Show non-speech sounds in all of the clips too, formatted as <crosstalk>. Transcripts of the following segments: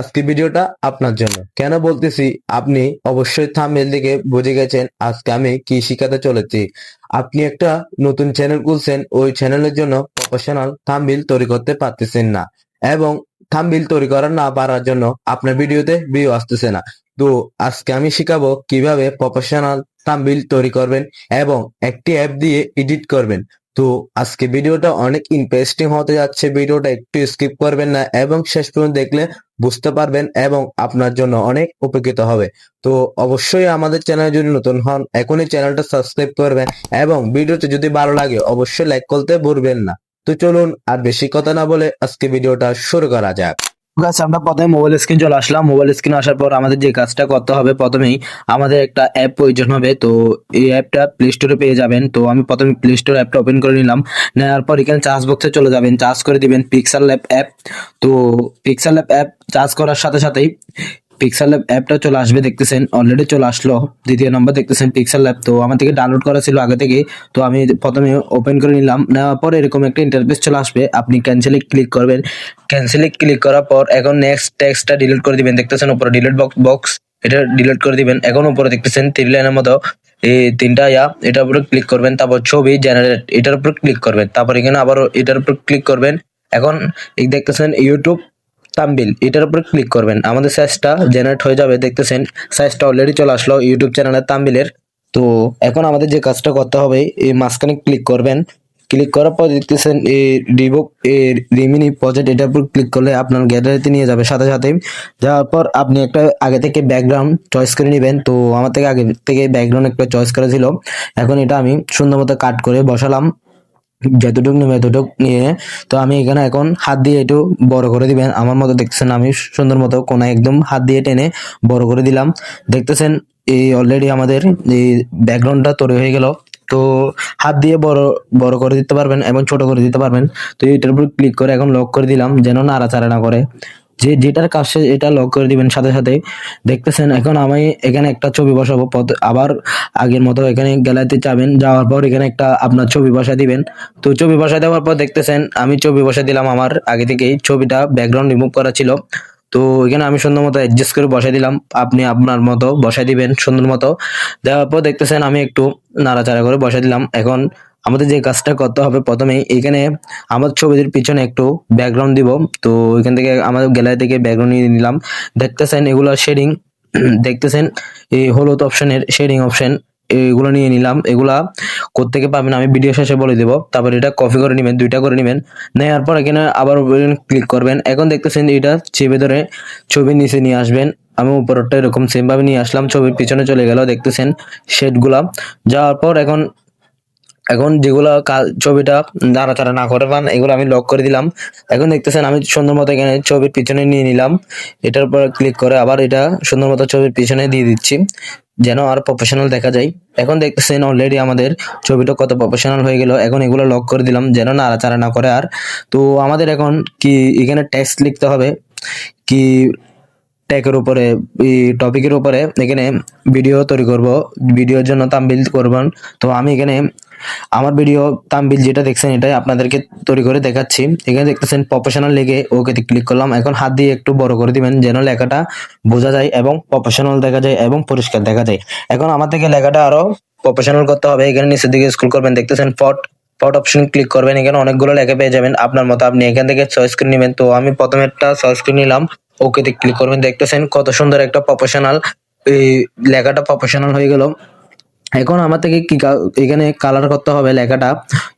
আজকে ভিডিওটা আপনার জন্য। কেন বলতেছি, আপনি অবশ্যই থাম্বনেল দেখে বুঝে গেছেন আজকে আমি কি শিখাতে চলেছি। আপনি একটা নতুন চ্যানেল খুলছেন, ওই চ্যানেলের জন্য প্রফেশনাল থাম্বনেল তৈরি করতে পারতেছেন না এবং থাম্বনেল তৈরি করা না পারার জন্য আপনার ভিডিওতে ভিউ আসতেছে না। তো আজকে আমি শিখাবো কীভাবে প্রফেশনাল থাম্বনেল তৈরি করবেন এবং একটি অ্যাপ দিয়ে এডিট করবেন। তো আজকে ভিডিওটা অনেক ইন্টারেস্টিং হতে যাচ্ছে। ভিডিওটা একটু স্কিপ করবেন না এবং শেষ পর্যন্ত দেখলে বুঝতে পারবেন এবং আপনার জন্য অনেক উপকৃত হবে। তো অবশ্যই আমাদের চ্যানেল যদি নতুন হন, এখনই চ্যানেলটা সাবস্ক্রাইব করবেন এবং ভিডিওটা যদি ভালো লাগে, অবশ্যই লাইক করতে ভুলবেন না। তো চলুন আর বেশি কথা না বলে আজকে ভিডিওটা শুরু করা যাক। গাছ আমরা প্রথমে মোবাইল স্ক্রিন চলে আসলাম। মোবাইল স্ক্রিন আসার পর আমাদের যে কাজটা করতে হবে, প্রথমেই আমাদের একটা অ্যাপ প্রয়োজন হবে। তো এই অ্যাপটা প্লে স্টোরে পেয়ে যাবেন। তো আমি প্রথমে প্লে স্টোর অ্যাপটা ওপেন করে নিলাম। নেওয়ার পর এখানে চার্জ বক্সে চলে যাবেন। চার্জ করে দিবেন পিক্সেল ল্যাব অ্যাপ তো পিক্সেল ল্যাব অ্যাপ চার্জ করার সাথে সাথেই পিক্সেল ল্যাব অ্যাপটা চলে আসবে দেখতেছেন অলরেডি চলে আসলো, দ্বিতীয় নম্বর দেখতেছেন পিক্সেল ল্যাব তো আমার থেকে ডাউনলোড করা ছিল আগে থেকে তো আমি প্রথমে ওপেন করে নিলাম, নেওয়ার পর এরকম একটা ইন্টারফেস চলে আসবে, আপনি ক্যান্সেলে ক্লিক করবেন ক্যান্সেলে ক্লিক করার পর এখন নেক্সট টেক্সটটা ডিলিট করে দিবেন, দেখতেছেন উপরে ডিলিট বক্স বক্স এটা ডিলিট করে দিবেন, এখন উপরে দেখতেছেন তিন লাইনের মতো, এই তিনটা ইয়া, এটার উপরে ক্লিক করবেন, তারপর ছবি জেনারেট এটার উপর ক্লিক করবেন, তারপর এখানে আবার এটার উপর ক্লিক করবেন, এখন দেখতেছেন ইউটিউব তাম্বিল এটার উপর ক্লিক করবেন। আমাদের সাইজটা জেনারেট হয়ে যাবে, দেখতেছেন সাইজটা অলরেডি চলে আসলো ইউটিউব চ্যানেলের তাম্বিলের তো এখন আমাদের যে কাজটা করতে হবে, এই মাঝখানে ক্লিক করবেন। ক্লিক করার পর দেখতেছেন, এই রিবুক এই রিমিনি প্রজেক্ট এটার উপর ক্লিক করলে আপনার গ্যালারিতে নিয়ে যাবে সাথে সাথে। যাওয়ার পর আপনি একটা আগে থেকে ব্যাকগ্রাউন্ড চয়েস করে নেবেন। তো আমার থেকে আগে থেকে ব্যাকগ্রাউন্ড একটা চয়েস করা ছিল। এখন এটা আমি সুন্দর মতো কাট করে বসালাম। যতটুকু নেবে এতটুক নিয়ে, তো আমি এখানে এখন হাত দিয়ে একটু বড় করে দিবেন। আমার মতো দেখতেছেন আমি সুন্দর মতো কোনায় একদম হাত দিয়ে টেনে বড় করে দিলাম। দেখতেছেন, এই অলরেডি আমাদের এই ব্যাকগ্রাউন্ডটা তৈরি হয়ে গেল। তো হাত দিয়ে বড় বড় করে দিতে পারবেন এবং ছোট করে দিতে পারবেন। তো এটার উপর ক্লিক করে এখন লক করে দিলাম, যেন নাড়াচাড়া না করে। যে যেটার কাজ এটা লক করে দিবেন, সাথে সাথে দেখতেছেন, এখন আমি এখানে একটা ছবি বসাবো আবার আগের মতো এখানে গ্যালারিতে যাবেন, যাওয়ার পর এখানে একটা আপনার ছবি বসা দিবেন। তো ছবি বসা দেওয়ার পর দেখতেছেন, আমি ছবি বসা দিলাম আমার, আগে থেকেই ছবিটা ব্যাকগ্রাউন্ড রিমুভ করা ছিল। তো এখানে আমি সুন্দর মতো অ্যাডজাস্ট করে বসাই দিলাম, আপনি আপনার মতো বসাই দিবেন সুন্দর মতো। দেওয়ার পর দেখতেছেন, আমি একটু নাড়াচাড়া করে বসাই দিলাম, এখন আমাদের যে কাজটা করতে হবে প্রথমে এখানে আমার ছবিটির পিছনে একটু ব্যাকগ্রাউন্ড দিব। তো এখান থেকে আমাদের গ্যালারি থেকে ব্যাকগ্রাউন্ড নিয়ে নিলাম। দেখতেছেন এগুলো শেডিং <clears throat> দেখতেছেন এই হলুদ অপশনের শেডিং অপশন এগুলো নিয়ে নিলাম। এগুলা কোত্থেকে পাবেন আমি ভিডিও শেষে বলে দেবো। তারপর এটা কপি করে নেবেন, দুইটা করে নেবেন। নেওয়ার পর এখানে আবার ক্লিক করবেন। এখন দেখতেছেন এটা চেপে ধরে ছবির নিচে নিয়ে আসবেন। আমি উপরটা এরকম সেমভাবে নিয়ে আসলাম, ছবির পিছনে চলে গেল। দেখতেছেন শেডগুলা যাওয়ার পর এখন এখন যেগুলো ছবিটা নাড়াচাড়া না করে পান, এগুলো আমি লক করে দিলাম। এখন দেখতেছেন আমি সুন্দর মতো এখানে ছবির পিছনে নিয়ে নিলাম। এটার উপর ক্লিক করে আবার এটা সুন্দর মতো ছবির পিছনে দিয়ে দিচ্ছি, যেন আর প্রফেশনাল দেখা যায়। এখন দেখতেছেন অলরেডি আমাদের ছবিটা কত প্রফেশনাল হয়ে গেল। এখন এগুলো লক করে দিলাম, যেন নাড়াচাড়া না করে আর। তো আমাদের এখন কি এখানে টেক্সট লিখতে হবে? কি ট্যাগের উপরে টপিকের উপরে এখানে ভিডিও তৈরি করব। ভিডিওর জন্য তাম্বিল করবেন। তো আমি এখানে আমার ভিডিও তাম্বিল যেটা দেখছেন, এটাই আপনাদেরকে তৈরি করে দেখাচ্ছি। এখানে দেখতেছেন প্রফেশনাল লিখে ওকে ক্লিক করলাম। এখন হাত দিয়ে একটু বড় করে দিবেন যেন লেখাটা বোঝা যায় এবং প্রফেশনাল দেখা যায় এবং পরিষ্কার দেখা যায়। এখন আমার থেকে লেখাটা আরও প্রফেশনাল করতে হবে। এখানে নিচের দিকে স্ক্রল করবেন, দেখতেছেন ফট ফট অপশন ক্লিক করবেন। এখানে অনেকগুলো লেখা পেয়ে যাবেন। আপনার মতো আপনি এখান থেকে চয়েস করে নেবেন। তো আমি প্রথমে একটা চয়েস করে নিলাম। ওকে ক্লিক করবেন। দেখতেছেন কত সুন্দর একটা প্রফেশনাল এই লেখাটা প্রফেশনাল হয়ে গেল। এখন আমার থেকে কি এখানে কালার করতে হবে লেখাটা।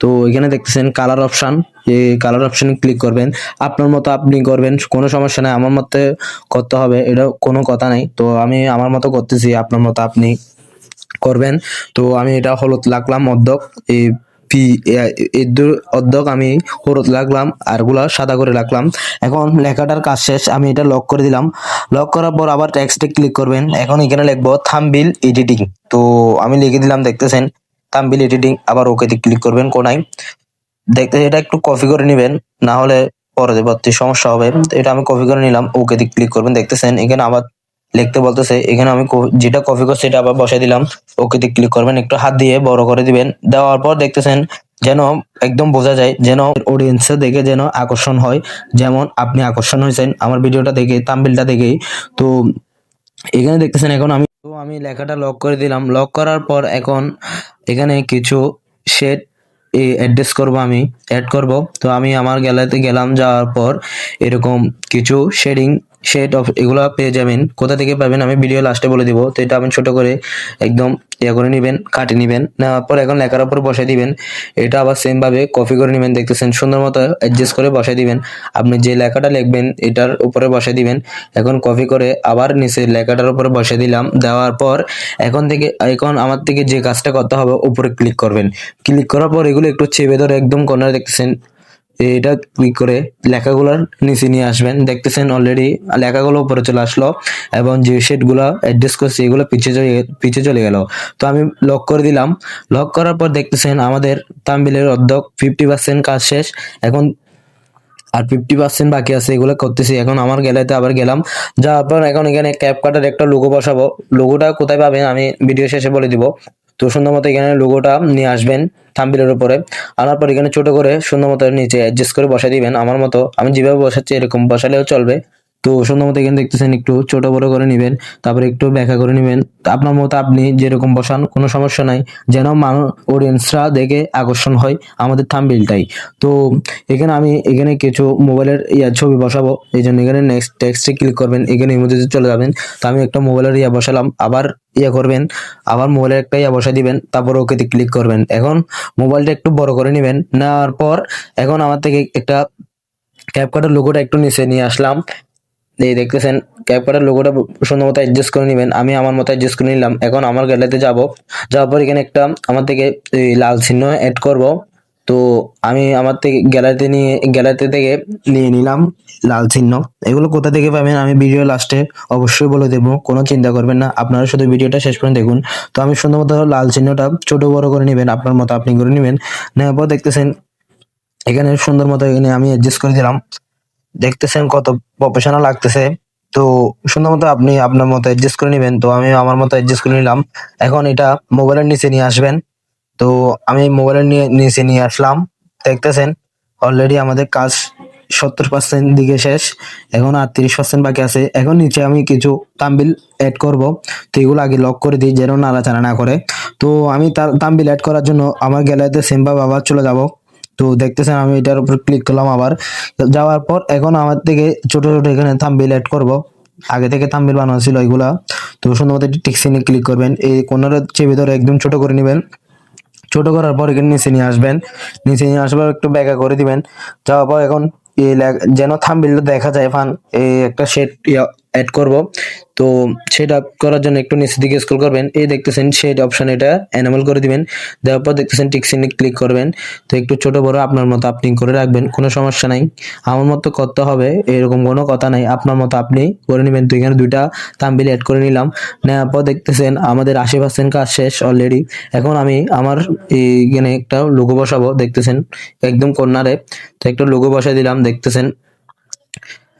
তো এখানে দেখতেছেন কালার অপশান এই কালার অপশানে ক্লিক করবেন। আপনার মতো আপনি করবেন, কোনো সমস্যা নেই, আমার মতে করতে হবে, এটা কোনো কথা নাই। তো আমি আমার মতো করতেছি, আপনার মতো আপনি করবেন। তো আমি এটা হলুদ লাগলাম অর্ধক এই পি অর্ধক আমি হলুদ লাগলাম, আরগুলা সাদা করে রাখলাম এখন লেখাটার কাজ শেষ, আমি এটা লক করে দিলাম। লক করার পর আবার টেক্সটে ক্লিক করবেন। এখন এখানে লিখব থাম্বিল এডিটিং তো আমি লিখে দিলাম, দেখতেছেন? থাম্বিল এডিটিং আবার ওকেতে ক্লিক করবেন কোনায়। দেখতে, এটা একটু কপি করে নেবেন, না হলে পরবর্তী সমস্যা হবে। তো এটা আমি কপি করে নিলাম ওকে তে ক্লিক করবেন। দেখতেছেন? এখানে আবার লিখতে বলতেছে, এখানে আমি যেটা কপি করছি, সেটা আবার বসাই দিলাম। ওকে তে ক্লিক করবেন, একটু হাত দিয়ে বড় করে দিবেন। দেওয়ার পর দেখতেছেন যেন একদম বোঝা যায়, যেন অডিয়েন্সে দেখে যেন আকর্ষণ হয়। যেমন আপনি আকর্ষণ হয়েছেন, আমার ভিডিওটা দেখে তাম্বিলটা দেখেই। তো এখানে দেখতেছেন এখন আমি তো আমি লেখাটা লক করে দিলাম। লক করার পর এখন এখানে কিছু শেড অ্যাড্রেস করব আমি অ্যাড করব। তো আমি আমার গ্যালারিতে গেলাম, যাওয়ার পর এরকম কিছু শেডিং অফ এগুলো পেয়ে যাবেন। কোথা থেকে পাবেন আমি ভিডিও লাস্টে বলে দিব। তো এটা আপনি ছোট করে একদম ইয়ে করে নেবেন কাটে নেবেন। নেওয়ার পর এখন লেখার উপর বসে দিবেন। এটা আবার সেম ভাবে কপি করে নেবেন, দেখতেছেন? সুন্দর মতো অ্যাডজাস্ট করে বসে দিবেন। আপনি যে লেখাটা লিখবেন, এটার উপরে বসে দিবেন। এখন কপি করে আবার নিচে লেখাটার উপরে বসে দিলাম। দেওয়ার পর এখন থেকে, এখন আমার থেকে যে কাজটা করতে হবে, উপরে ক্লিক করবেন। ক্লিক করার পর এগুলো একটু চেপে ধরে একদম কর্নারে দেখতেছেন এটা ক্লিক করে লেখাগুলোর নিচে নিয়ে আসবেন। দেখতেছেন অলরেডি লেখাগুলো উপরে চলে আসলো এবং যে শেডগুলো অ্যাড্রেস করছি, এগুলো পিছিয়ে চলে পিছিয়ে চলে গেল। তো আমি লক করে দিলাম। লক করার পর দেখতেছেন আমাদের তাম্বিলের অর্ধক ফিফটি পার্সেন্ট কাজ শেষ। এখন আর ফিফটি পার্সেন্ট বাকি আছে, এগুলো করতেছি। এখন আমার গ্যালারিতে আবার গেলাম। যাওয়ার পর এখন এখানে ক্যাপ কাটার একটা লোগো বসাবো। লোগোটা কোথায় পাবেন আমি ভিডিও শেষে বলে দিব। তো সুন্দর মতো এখানে লোগোটা নিয়ে আসবেন। থাম্বিলের উপরে। আনার পর এখানে ছোট করে সুন্দর মতো নিচে অ্যাডজাস্ট করে বসাই দিবেন। আমার মতো আমি যেভাবে বসাচ্ছি এরকম বসালেও চলবে। তো সুন্দর মতো এখানে দেখতেছেন একটু ছোট বড় করে নেবেন, তারপরে একটু ব্যাখ্যা করে নেবেন। আপনার মতো আপনি যেরকম বসান, কোনো সমস্যা নাই, যেন মানুষ অডিয়েন্সরা দেখে আকর্ষণ হয় আমাদের থাম্বিলটাই তো এখানে আমি এখানে কিছু মোবাইলের ইয়া ছবি বসাবো, এই জন্য এখানে নেক্সট টেক্সটে ক্লিক করবেন, এখানে ইমোজিতে চলে যাবেন। তো আমি একটা মোবাইলের ইয়া বসালাম, আবার ইয়া করবেন, আবার মোবাইলের একটা ইয়া বসা দিবেন, তারপর ওকেতে ক্লিক করবেন। এখন মোবাইলটা একটু বড় করে নেবেন, নেওয়ার পর এখন আমার থেকে একটা ক্যাপকাটের লোগোটা একটু নিচে নিয়ে আসলাম। এই দেখতেছেন ক্যাপকাটের লোগোটা সুন্দর মতো অ্যাডজাস্ট করে নেবেন। আমি আমার মতো অ্যাডজাস্ট করে নিলাম। এখন আমার গ্যালারিতে যাব। যাওয়ার পর এখানে একটা আমার থেকে লাল চিহ্ন অ্যাড করব। তো আমি আমার থেকে গ্যালারিতে নিয়ে গ্যালারিতে থেকে নিয়ে নিলাম লাল চিহ্ন। এগুলো কোথা থেকে পাবেন আমি ভিডিও লাস্টে অবশ্যই বলে দেবো। কোনো চিন্তা করবেন না। আপনারা শুধু ভিডিওটা শেষ পর্যন্ত দেখুন। তো আমি সুন্দর মতো লাল চিহ্নটা ছোট বড় করে নেবেন। আপনার মতো আপনি করে নেবেন। নেওয়ার পর দেখতেছেন, এখানে সুন্দর মতো এখানে আমি অ্যাডজাস্ট করে দিলাম। দেখতেছেন কত প্রফেশনাল লাগতেছে। তো সুন্দর মতো আপনি আপনার মতো অ্যাডজাস্ট করে নেবেন। তো আমি আমার মতো অ্যাডজাস্ট করে নিলাম। এখন এটা মোবাইলের নিচে নিয়ে আসবেন। তো আমি মোবাইলের নিয়ে, নিচে নিয়ে আসলাম। দেখতেছেন অলরেডি আমাদের কাজ সত্তর পার্সেন্ট দিকে শেষ। এখন আর তিরিশ পার্সেন্ট বাকি আছে। এখন নিচে আমি কিছু তাম্বিল অ্যাড করব। তো এগুলো আগে লক করে দিই, যেন নাড়াচাড়া না করে। তো আমি তার তাম্বিল অ্যাড করার জন্য আমার গ্যালারিতে সেমভাবে আবার চলে যাব। তো দেখতেছেন আমি এটার উপর ক্লিক করলাম আবার। যাওয়ার পর এখন আমার থেকে ছোট ছোট এখানে থাম্বিল অ্যাড করব। আগে থেকে থাম্বিল বানানো ছিল এগুলা। তো সুন্দর মতো টিক্সিনে ক্লিক করবেন। এই কোনার চেপে ধরে একদম ছোট করে নেবেন। ছোট করার পর এখানে নিচে নিয়ে আসবেন। নিচে নিয়ে আসবার একটু ব্যাকা করে দিবেন। যাওয়ার পর এখন যেন থাম্বিলটা দেখা যায়, ফান। এই একটা শেড অ্যাড করব। তো সেটা করার জন্য একটু নিচের দিকে স্ক্রল করবেন। এই দেখতেছেন শেড অপশন এটা এনামেল করে দিবেন। দেওয়ার পর দেখতেছেন টিক্সিনে ক্লিক করবেন। তো একটু ছোট বড় আপনার মতো আপনি করে রাখবেন, কোনো সমস্যা নাই। আমার মতো করতে হবে, এরকম কোনো কথা নাই। আপনার মতো আপনি করে নেবেন। তো এখানে দুইটা থাম্বিল অ্যাড করে নিলাম। নেওয়ার পর দেখতেছেন আমাদের আশি পার্সেন্ট কাজ শেষ অলরেডি এখন আমি আমার এইখানে একটা লোগো বসাবো। দেখতেছেন একদম কর্নারে তো একটা লোগো বসাই দিলাম। দেখতেছেন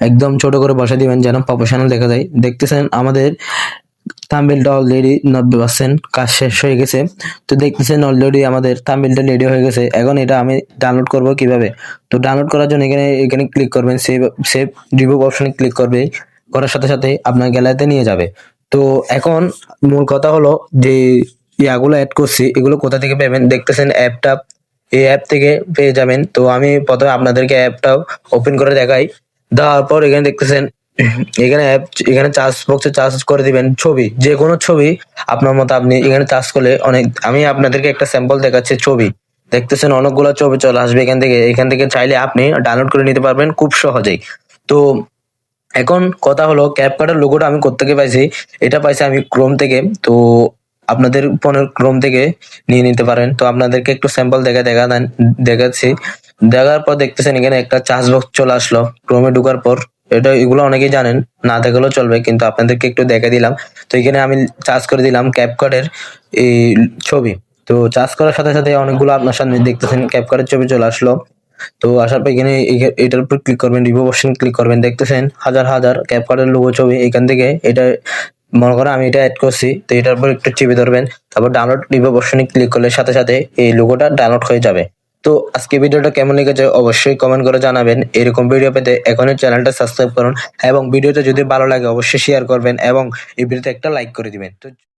একদম ছোট করে বসা দিবেন যেন প্রফেশনাল দেখা যায়। দেখতেছেন আমাদের থাম্বেলটা অলরেডি নব্বই পার্সেন্ট কাজ শেষ হয়ে গেছে। তো দেখতেছেন অলরেডি আমাদের থাম্বেলটা রেডি হয়ে গেছে। এখন এটা আমি ডাউনলোড করব কীভাবে? তো ডাউনলোড করার জন্য এখানে এখানে ক্লিক করবেন সেভ সেভ রিমুভ অপশনে ক্লিক করবে। করার সাথে সাথে আপনার গ্যালারিতে নিয়ে যাবে। তো এখন মূল কথা হলো যে ইয়াগুলো অ্যাড করছি, এগুলো কোথা থেকে পাবেন? দেখতেছেন অ্যাপটা এই অ্যাপ থেকে পেয়ে যাবেন। তো আমি প্রথমে আপনাদেরকে অ্যাপটা ওপেন করে দেখাই। দেওয়ার পর এখানে দেখতেছেন, এখানে অ্যাপ এখানে চার্জ বক্সে চার্জ করে দিবেন ছবি, যে কোনো ছবি আপনার মতো আপনি এখানে চার্জ করলে অনেক, আমি আপনাদেরকে একটা স্যাম্পল দেখাচ্ছি ছবি। দেখতেছেন অনেকগুলো ছবি চলে আসবে এখান থেকে এখান থেকে চাইলে আপনি ডাউনলোড করে নিতে পারবেন খুব সহজেই। তো এখন কথা হলো ক্যাপকার্টের লোগোটা আমি কোত্থেকে পাইছি? এটা পাইছি আমি ক্রোম থেকে, তো আপনাদের ফোনের ক্রোম থেকে নিয়ে নিতে পারেন। তো আপনাদেরকে একটু স্যাম্পল দেখা দেখা দেখাচ্ছি। দেখার পর দেখতেছেন এখানে একটা চার্জ বক্স চলে আসলো, ক্রোমে ঢোকার পর। এটা এগুলো অনেকেই জানেন, না দেখালেও চলবে, কিন্তু আপনাদেরকে একটু দেখে দিলাম। তো এখানে আমি চার্জ করে দিলাম ক্যাপকার্টের এই ছবি। তো চার্জ করার সাথে সাথে অনেকগুলো আপনার সামনে দেখতেছেন ক্যাপকার্টের ছবি চলে আসলো। তো আসার পর এখানে এখা- এটার উপর ক্লিক করবেন রিভিউ অপশন ক্লিক করবেন, দেখতেছেন হাজার হাজার ক্যাপকার্টের লোগো ছবি এখান থেকে। এটা মনে করেন আমি এটা অ্যাড করছি, তো এটার উপর একটু চেপে ধরবেন, তারপর ডাউনলোড রিভিউ অপশনে ক্লিক করলে সাথে সাথে এই লোগোটা ডাউনলোড হয়ে যাবে। তো আজকে ভিডিওটা কেমন লেগেছে অবশ্যই কমেন্ট করে জানাবেন। এরকম ভিডিও পেতে এখনই চ্যানেলটা সাবস্ক্রাইব করুন এবং ভিডিওটা যদি ভালো লাগে অবশ্যই শেয়ার করবেন এবং এই ভিডিওতে একটা লাইক করে দিবেন। তো